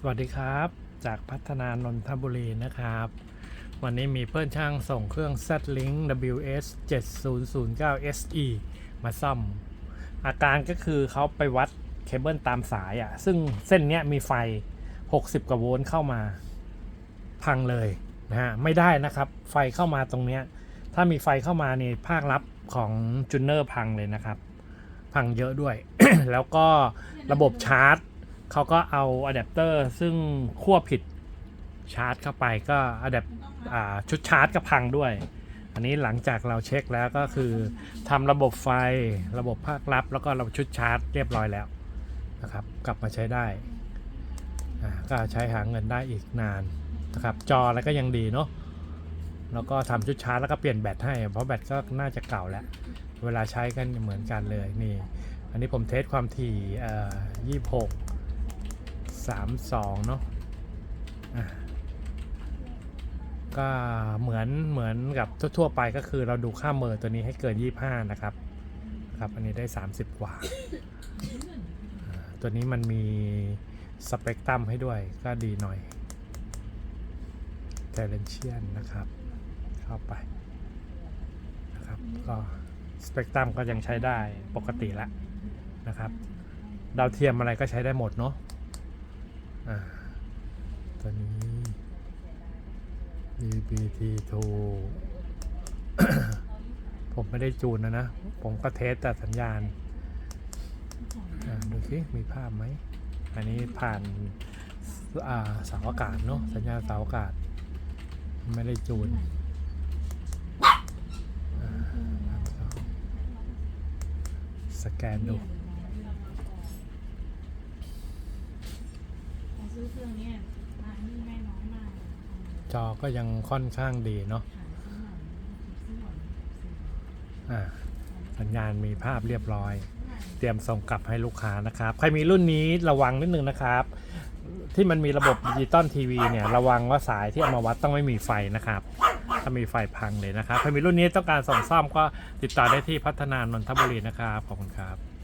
สวัสดีครับ จากพัฒนานนทบุรีนะครับ วันนี้มีเพื่อนช่างส่งเครื่อง Z-Link WS 7009 SE มาซ่อม อาการก็คือเขาไปวัดเคเบิลตามสายอะ่ะ ซึ่งเส้นเนี้ยมีไฟ 60 กว่าโวลต์เข้ามาพังเลยนะฮะ ไม่ได้นะครับ ไฟเข้ามาตรงเนี้ย ถ้ามีไฟเข้ามาในภาครับของจูเนอร์พังเลยนะครับ พังเยอะด้วย แล้วก็ระบบชาร์จ เขาก็เอาอะแดปเตอร์ซึ่งขั้วผิดชาร์จเข้าไปก็อะแดปชุดชาร์จก็พังด้วย อันนี้หลังจากเราเช็คแล้วก็คือทำระบบไฟระบบภาครับ แล้วก็ระบบชุดชาร์จเรียบร้อยแล้วนะครับ กลับมาใช้ได้ก็ใช้หาเงินได้อีกนานนะครับ จออะไรก็ยังดีเนาะแล้วก็ทำชุดชาร์จแล้วก็เปลี่ยนแบตให้ เพราะแบตก็น่าจะเก่าแล้ว เวลาใช้กันเหมือนกันเลยนี่ อันนี้ผมเทสความถี่เอ่อยี่ หกสามสองเนาะะก็เหมือนเหมือนกับทั่วๆไปก็คือเราดูค่าเมอร์ตัวนี้ให้เกิน 25 นะครับครับอันนี้ได้ 30 กว่าอ่า ตัวนี้มันมีสเปกตรัมให้ด้วยก็ดีหน่อยเทเลนเชียนนะครับ เข้าไปนะครับก็สเปกตรัมก็ยังใช้ได้ปกติละนะครับ ดาวเทียมอะไรก็ใช้ได้หมดเนาะ อ่าตัวนี้ DBT2 ผมไม่ได้จูนนะนะ ผมก็เทสแต่สัญญาณดูสิมีภาพไหม อันนี้ผ่านาเสาอากาศเนาะสัญญาณเสาอากาศ ไม่ได้จูนสแกนดู ซื้อเครื่องเนี้ยมานี่แม่น้อยมากเลยจอก็ยังค่อนข้างดีเนาะขายซื้อหน่อยซื้อหน่อยอ่าสัญญาณมีภาพเรียบร้อยเตรียมส่งกลับให้ลูกค้านะครับ ใครมีรุ่นนี้ระวังนิดนึงนะครับ ที่มันมีระบบดิจิตอลทีวีเนี่ยระวังว่าสายที่เอามาวัดต้องไม่มีไฟนะครับ ถ้ามีไฟพังเลยนะครับ ใครมีรุ่นนี้ต้องการส่งซ่อมก็ติดต่อได้ที่พัฒนานนทบุรีนะครับ ขอบคุณครับ